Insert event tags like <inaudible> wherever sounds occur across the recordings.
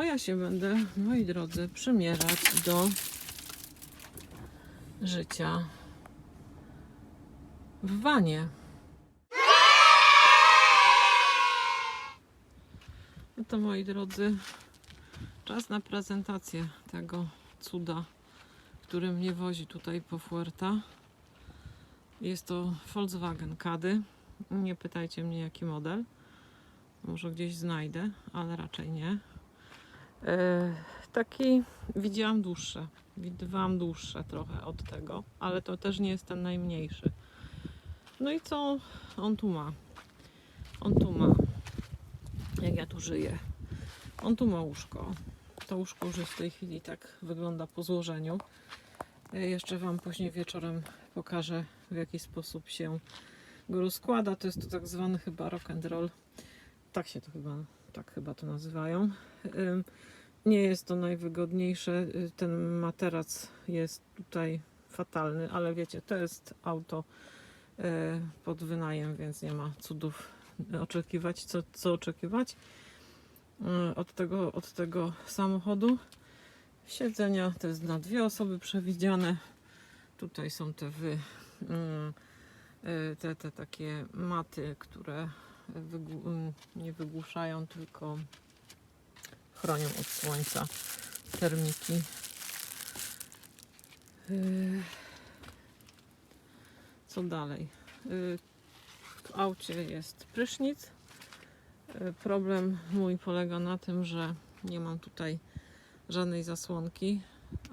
bo ja się będę, moi drodzy, przymierzać do życia w wanie. No to moi drodzy, czas na prezentację tego cuda, który mnie wozi tutaj po Fuerta. Jest to Volkswagen Kady. Nie pytajcie mnie jaki model. Może gdzieś znajdę, ale raczej nie. E, taki widziałam dłuższe. Widywałam dłuższe trochę od tego, ale to też nie jest ten najmniejszy. No i co on tu ma? On tu ma, jak ja tu żyję, on tu ma łóżko. To łóżko już w tej chwili tak wygląda po złożeniu. E, Jeszcze Wam później wieczorem pokażę, w jaki sposób się go rozkłada. To jest to tak zwany chyba rock and roll. Tak się to chyba, tak chyba to nazywają. Nie jest to najwygodniejsze. Y, Ten materac jest tutaj fatalny, ale wiecie, to jest auto y, pod wynajem, więc nie ma cudów oczekiwać. Co, co oczekiwać y, od tego, od tego samochodu? Siedzenia to jest dla dwie osoby przewidziane. Tutaj są te wy, mm, te, te takie maty, które nie wygłuszają, tylko chronią od słońca termiki. Yy, Co dalej? Yy, W aucie jest prysznic. Yy, Problem mój polega na tym, że nie mam tutaj żadnej zasłonki,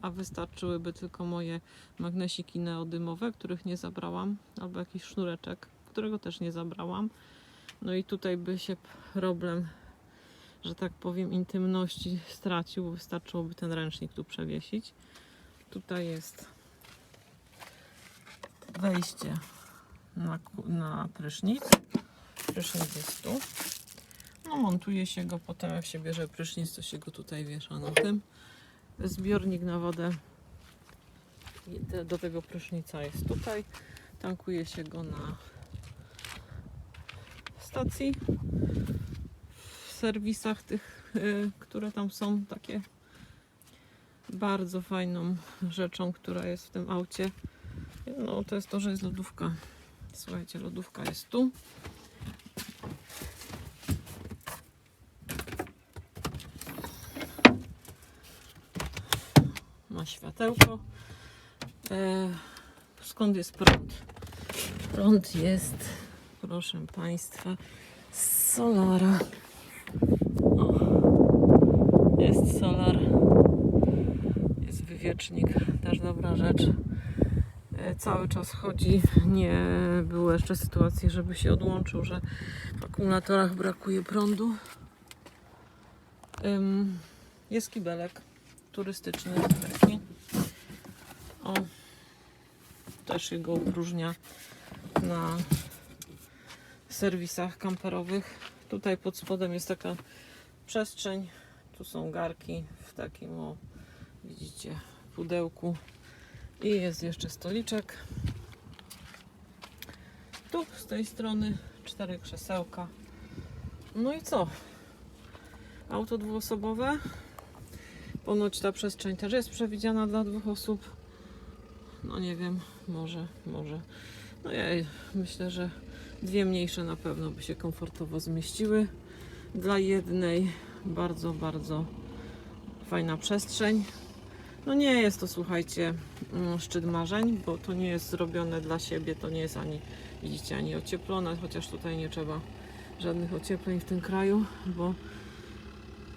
a wystarczyłyby tylko moje magnesiki neodymowe, których nie zabrałam, albo jakiś sznureczek, którego też nie zabrałam. No i tutaj by się problem, że tak powiem, intymności stracił, wystarczyłoby ten ręcznik tu przewiesić. Tutaj jest wejście na, na prysznic. Prysznic jest tu. No, montuje się go, potem jak się bierze prysznic, to się go tutaj wiesza na tym. Zbiornik na wodę do tego prysznica jest tutaj. Tankuje się go na stacji, serwisach tych, y, które tam są, takie bardzo fajną rzeczą, która jest w tym aucie. No to jest to, że jest lodówka. Słuchajcie, lodówka jest tu. Ma światełko. E, skąd jest prąd? Prąd jest, proszę Państwa, z solara. O, jest solar. Wywiecznik, też dobra rzecz. E, Cały czas chodzi. Nie było jeszcze sytuacji, żeby się odłączył, że w akumulatorach brakuje prądu. Jest kibelek turystyczny taki. O, też jego opróżnia na serwisach kamperowych. Tutaj pod spodem jest taka przestrzeń. Tu są garki w takim, o, widzicie, pudełku. I jest jeszcze stoliczek. Tu z tej strony cztery krzesełka. No i co? Auto dwuosobowe. Ponoć ta przestrzeń też jest przewidziana dla dwóch osób. No nie wiem, może, może. No ja myślę, że dwie mniejsze na pewno by się komfortowo zmieściły. Dla jednej bardzo, bardzo fajna przestrzeń. No nie jest to, słuchajcie, mm, szczyt marzeń, bo to nie jest zrobione dla siebie, to nie jest ani, widzicie, ani ocieplone, chociaż tutaj nie trzeba żadnych ociepleń w tym kraju, bo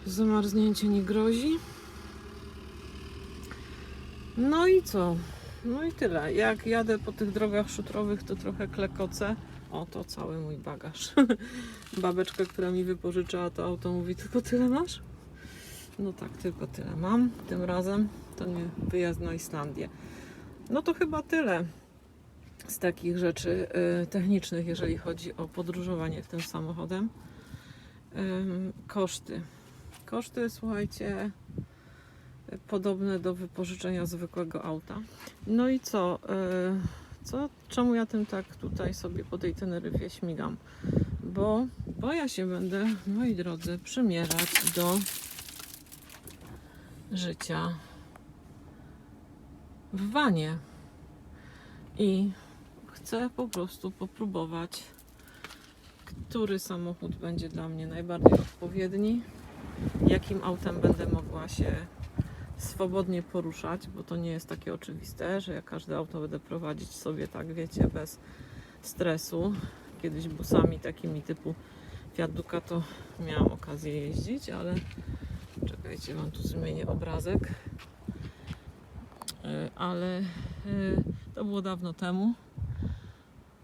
zamarznięcie nie grozi. No i co? No i tyle. Jak jadę po tych drogach szutrowych, to trochę klekocę. O, to cały mój bagaż. <laughs> Babeczka, która mi wypożyczała to auto, mówi: Tylko tyle masz? No tak, tylko tyle mam. Tym razem to nie wyjazd na Islandię. No to chyba tyle z takich rzeczy y, technicznych, jeżeli chodzi o podróżowanie tym samochodem. Koszty. Koszty, słuchajcie, podobne do wypożyczenia zwykłego auta. No i co? y, co? Czemu ja tym tak tutaj sobie po tej Teneryfie śmigam? Bo, bo ja się będę, moi drodzy, przymierzać do życia w wanie. I chcę po prostu popróbować, który samochód będzie dla mnie najbardziej odpowiedni, jakim autem będę mogła się swobodnie poruszać, bo to nie jest takie oczywiste, że ja każde auto będę prowadzić sobie tak, wiecie, bez stresu. Kiedyś busami takimi typu Fiat Ducato miałam okazję jeździć, ale czekajcie, wam tu zmienię obrazek. E, Ale e, to było dawno temu.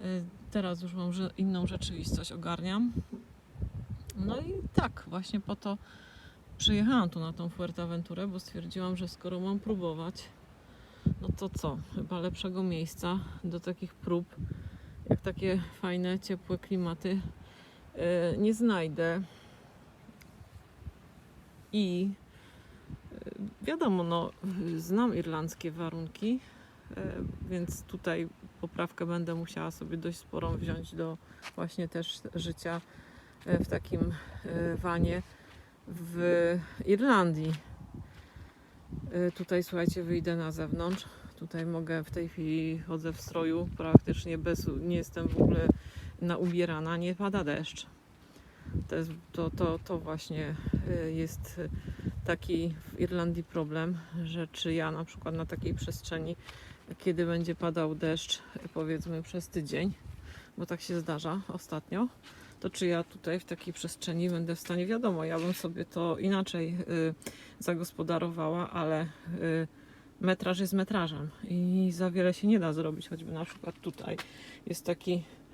E, Teraz już mam inną rzeczywistość, ogarniam. No i tak, właśnie po to przyjechałam tu na tą Fuerteventurę, bo stwierdziłam, że skoro mam próbować, no to co? Chyba lepszego miejsca do takich prób, jak takie fajne, ciepłe klimaty, nie znajdę. I e, wiadomo, no, znam irlandzkie warunki, e, więc tutaj poprawkę będę musiała sobie dość sporą wziąć do właśnie też życia e, w takim wanie w Irlandii. Tutaj słuchajcie, wyjdę na zewnątrz. Tutaj mogę w tej chwili chodzę w stroju praktycznie bez, nie jestem w ogóle na ubierana, nie pada deszcz. To, to, to, to właśnie e, jest taki w Irlandii problem, że czy ja na przykład na takiej przestrzeni, kiedy będzie padał deszcz, powiedzmy przez tydzień, bo tak się zdarza ostatnio, to czy ja tutaj w takiej przestrzeni będę w stanie, wiadomo, ja bym sobie to inaczej y, zagospodarowała, ale y, metraż jest metrażem i za wiele się nie da zrobić, choćby na przykład tutaj jest taki y,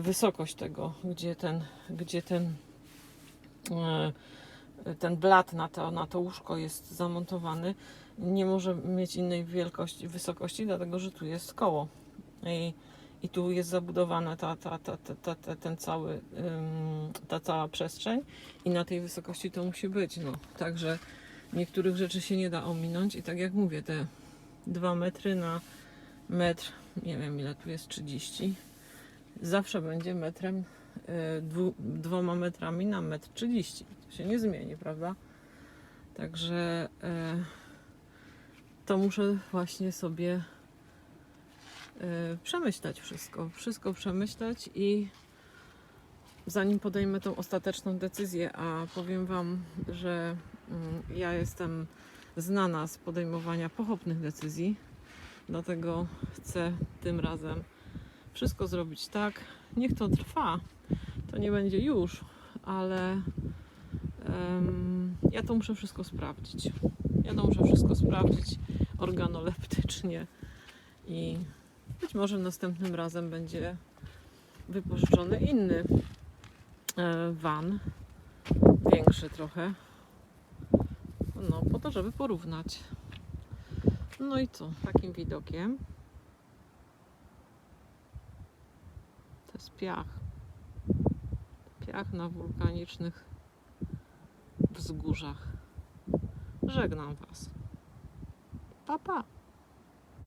wysokość tego, gdzie ten, gdzie ten y, ten blat na to, na to łóżko jest zamontowany, nie może mieć innej wielkości, wysokości, dlatego że tu jest koło. I, i tu jest zabudowana ta, ta, ta, ta, ta, ten cały, ta cała przestrzeń i na tej wysokości to musi być. No. Także niektórych rzeczy się nie da ominąć i tak jak mówię, te 2 metry na metr, nie wiem ile tu jest, 30, zawsze będzie metrem, y, dwu, dwoma metrami na metr 30. To się nie zmieni, prawda? Także y, to muszę właśnie sobie y, przemyśleć wszystko. Wszystko przemyśleć i zanim podejmę tą ostateczną decyzję, a powiem Wam, że mm, ja jestem znana z podejmowania pochopnych decyzji, dlatego chcę tym razem wszystko zrobić tak. Niech to trwa, to nie będzie już, ale em, ja to muszę wszystko sprawdzić. Ja to muszę wszystko sprawdzić organoleptycznie i być może następnym razem będzie wypożyczony inny e, van, większy trochę. No, po to, żeby porównać. No i co? Takim widokiem. Jest piach. Piach na wulkanicznych wzgórzach. Żegnam Was. Pa, pa.